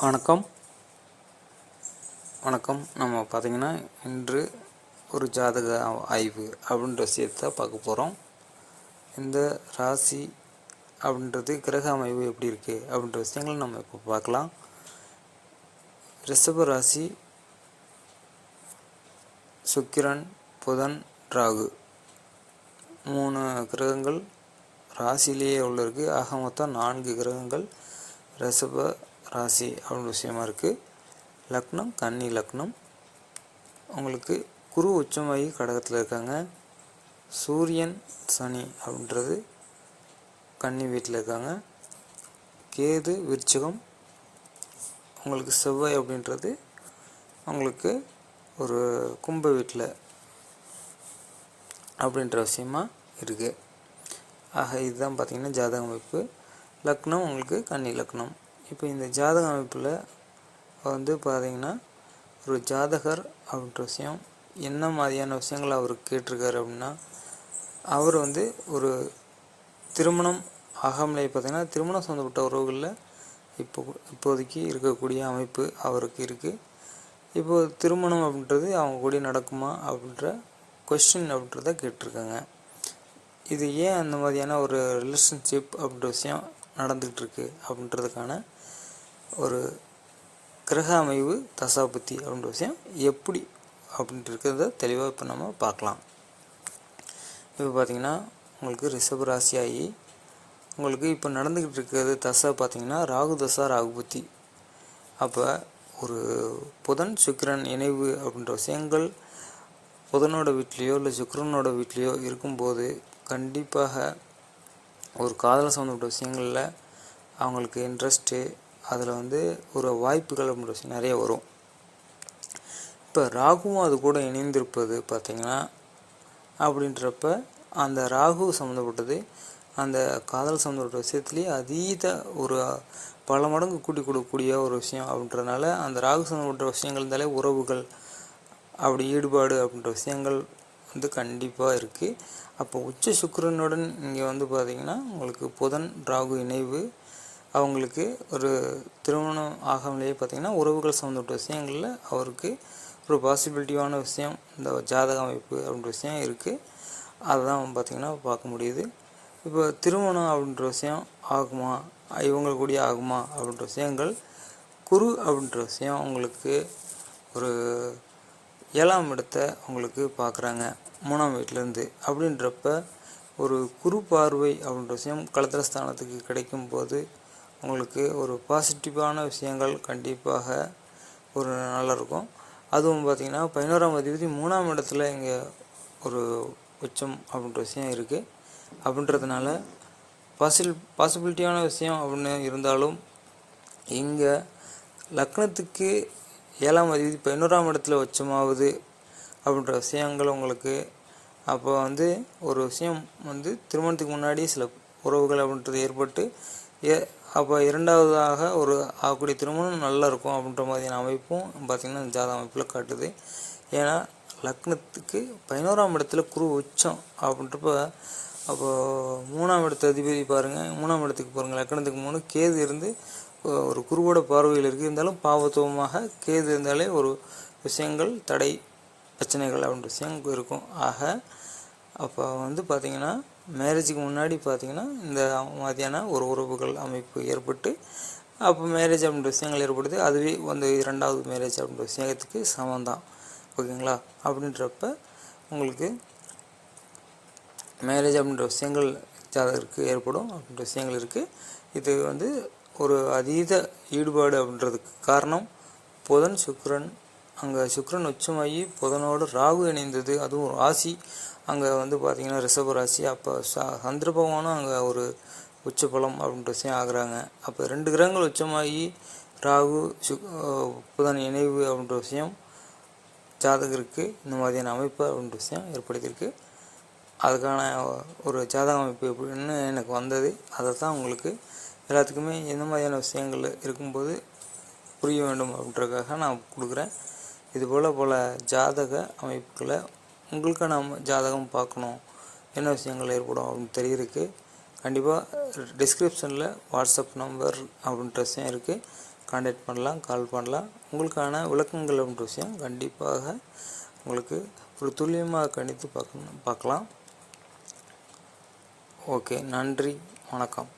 வணக்கம். வணக்கம். நம்ம பார்த்திங்கன்னா இன்று ஒரு ஜாதக ஆய்வு அப்படின்ற விஷயத்தை பார்க்க போகிறோம் இந்த ராசி அப்படின்றது கிரக அமைவு எப்படி இருக்குது அப்படின்ற விஷயங்களை நம்ம இப்போ பார்க்கலாம். ரிஷப ராசி சுக்கிரன் புதன் ராகு. மூணு கிரகங்கள் ராசியிலேயே உள்ள இருக்குது ஆக மொத்தம் நான்கு கிரகங்கள் ரிஷப ராசி அப்படின்ற விஷயமா இருக்குது லக்னம் கன்னி லக்னம். உங்களுக்கு குரு உச்சமாகி கடகத்தில் இருக்காங்க. சூரியன் சனி அப்படின்றது கன்னி வீட்டில் இருக்காங்க. கேது விருச்சிகம். உங்களுக்கு செவ்வாய் அப்படின்றது உங்களுக்கு ஒரு கும்ப வீட்டில் அப்படின்ற விஷயமா இருக்குது ஆக இதுதான் பார்த்திங்கன்னா ஜாதக அமைப்பு. லக்னம் உங்களுக்கு கன்னி லக்னம். இப்போ இந்த ஜாதக அமைப்பில் வந்து பார்த்திங்கன்னா ஒரு ஜாதகர் அப்படின்ற விஷயம் என்ன மாதிரியான விஷயங்கள் அவர் கேட்டிருக்காரு அப்படின்னா அவர் வந்து ஒரு திருமணம் ஆகாமலே பார்த்திங்கன்னா திருமணம் சொந்தப்பட்ட உறவுகளில் இப்போ இப்போதைக்கு இருக்கக்கூடிய அமைப்பு அவருக்கு இருக்குது இப்போ திருமணம் அப்படின்றது அவங்க கூட நடக்குமா அப்படின்ற கொஸ்டின் அப்படின்றத கேட்டிருக்காங்க. இது ஏன் அந்த மாதிரியான ஒரு ரிலேஷன்ஷிப் அப்படின்ற விஷயம் நடந்துகிட்ருக்கு அப்படின்றதுக்கான ஒரு கிரக அமைவு தசாபுத்தி அப்படின்ற விஷயம் எப்படி அப்படின்ட்டு இருக்கிறத தெளிவாக இப்போ நம்ம பார்க்கலாம். இப்போ பார்த்தீங்கன்னா உங்களுக்கு ரிஷப ராசி ஆகி உங்களுக்கு இப்போ நடந்துக்கிட்டு இருக்கிறது தசை பார்த்திங்கன்னா ராகு தசா ராகுபுத்தி அப்போ ஒரு புதன் சுக்கிரன் இணைவு அப்படின்ற விஷயங்கள் புதனோட வீட்லேயோ இல்லை சுக்கிரனோட வீட்லேயோ இருக்கும்போது கண்டிப்பாக ஒரு காதல் சம்மந்தப்பட்ட விஷயங்களில் அவங்களுக்கு இன்ட்ரெஸ்ட்டு அதில் வந்து ஒரு வாய்ப்புகள் அப்படின்ற விஷயம் நிறைய வரும். இப்போ ராகுவும் அது கூட இணைந்திருப்பது பார்த்திங்கன்னா அப்படின்றப்ப அந்த ராகு சம்மந்தப்பட்டது அந்த காதல் சம்மந்தப்பட்ட விஷயத்துலேயே அதீத ஒரு பல மடங்கு கூட்டி கொடுக்கக்கூடிய ஒரு விஷயம் அப்படின்றதுனால அந்த ராகு சம்மந்தப்பட்ட விஷயங்கள் இருந்தாலே உறவுகள் அப்படி ஈடுபாடு அப்படின்ற விஷயங்கள் வந்து கண்டிப்பாக இருக்குது அப்போ உச்ச சுக்கரனுடன் இங்கே வந்து பார்த்திங்கன்னா உங்களுக்கு புதன் ராகு இணைவு அவங்களுக்கு ஒரு திருமணம் ஆகாமலேயே பார்த்திங்கன்னா உறவுகள் சம்மந்தப்பட்ட விஷயங்களில் அவருக்கு ஒரு பாசிபிலிட்டியான விஷயம் இந்த ஜாதக அமைப்பு அப்படின்ற விஷயம் இருக்குது அதுதான் பார்த்திங்கன்னா பார்க்க முடியுது. இப்போ திருமணம் அப்படின்ற விஷயம் ஆகுமா? இவங்களுக்கு ஆகுமா? அப்படின்ற விஷயங்கள் குரு அப்படின்ற விஷயம் உங்களுக்கு ஒரு ஏழாம் இடத்த உங்களுக்கு பார்க்குறாங்க. மூணாம் வீட்டிலேருந்து. அப்படின்றப்ப ஒரு குரு பார்வை அப்படின்ற விஷயம் களத்திர ஸ்தானத்துக்கு கிடைக்கும் போது உங்களுக்கு ஒரு பாசிட்டிவான விஷயங்கள் கண்டிப்பாக ஒரு நல்லாயிருக்கும். அதுவும் பார்த்திங்கன்னா பதினோராம் அதிபதி மூணாம் இடத்துல இங்கே ஒரு உச்சம் அப்படின்ற விஷயம் இருக்குது அப்படின்றதுனால பாசில் பாசிபிலிட்டியான விஷயம் அப்படின்னு இருந்தாலும் இங்கே லக்னத்துக்கு ஏழாம் அதிபதி பதினோராம் இடத்துல உச்சமாகுது அப்படின்ற விஷயங்கள் உங்களுக்கு அப்போ வந்து ஒரு விஷயம் வந்து திருமணத்துக்கு முன்னாடி சில உறவுகள் அப்படின்றது ஏற்பட்டு ஏ அப்போ இரண்டாவதாக ஒரு ஆகக்கூடிய திருமணம் நல்லா இருக்கும் அப்படின்ற மாதிரியான அமைப்பும் பார்த்திங்கன்னா ஜாத அமைப்பில் காட்டுது. ஏன்னா லக்னத்துக்கு பதினோராம் இடத்துல குரு உச்சம் அப்படின்றப்ப அப்போது மூணாம் இடத்து அதிபதி பாருங்கள் மூணாம் இடத்துக்கு பாருங்கள் லக்னத்துக்கு மூணு கேது இருந்து ஒரு குருவோட பார்வையில் இருக்குது இருந்தாலும் பாவத்துவமாக கேது இருந்தாலே ஒரு விஷயங்கள் தடை பிரச்சனைகள் அப்படின்ற விஷயம் இருக்கும். ஆக அப்போ வந்து பார்த்திங்கன்னா மேரேஜுக்கு முன்னாடி பார்த்திங்கன்னா இந்த மாதிரியான ஒரு உறவுகள் அமைப்பு ஏற்பட்டு அப்போ மேரேஜ் அப்படின்ற விஷயங்கள் ஏற்படுது. அதுவே வந்து இரண்டாவது மேரேஜ் அப்படின்ற விஷயத்துக்கு சமந்தான் ஓகேங்களா? அப்படின்றப்ப உங்களுக்கு மேரேஜ் அப்படின்ற விஷயங்கள் ஜாதகருக்கு ஏற்படும் அப்படின்ற விஷயங்கள் இருக்குது இது வந்து ஒரு அதீத ஈடுபாடு அப்படின்றதுக்கு காரணம் புதன் சுக்கரன். அங்கே சுக்கரன் உச்சமாகி புதனோடு ராகு இணைந்தது. அதுவும் ராசி. அங்கே வந்து பார்த்திங்கன்னா ரிஷப ராசி. அப்போ சந்திர பகவானும் அங்கே ஒரு உச்சபலம் அப்படின்ற விஷயம் ஆகுறாங்க. அப்போ ரெண்டு கிரகங்கள் உச்சமாகி ராகு சுக் புதன் இணைவு அப்படின்ற விஷயம் ஜாதகருக்கு இந்த மாதிரியான அமைப்பு அப்படின்ற விஷயம் ஏற்படுத்தியிருக்கு. அதுக்கான ஒரு ஜாதக அமைப்பு எப்படின்னு எனக்கு வந்தது. அதை தான் உங்களுக்கு எல்லாத்துக்குமே எந்த மாதிரியான விஷயங்கள் இருக்கும்போது புரிய வேண்டும் அப்படின்றதுக்காக நான் கொடுக்குறேன். இதுபோல் போல் ஜாதக அமைப்புகளை உங்களுக்கான ஜாதகம் பார்க்கணும். என்ன விஷயங்கள் ஏற்படும் அப்படின்னு தெரியிருக்கு. கண்டிப்பாக டிஸ்கிரிப்ஷனில் வாட்ஸ்அப் நம்பர் அப்படின்ற விஷயம் இருக்குது காண்டாக்ட் பண்ணலாம் கால் பண்ணலாம். உங்களுக்கான விளக்கங்கள் அப்படின்ற விஷயம் கண்டிப்பாக உங்களுக்கு ஒரு துல்லியமாக கணித்து பார்க்கணும் பார்க்கலாம். ஓகே நன்றி வணக்கம்.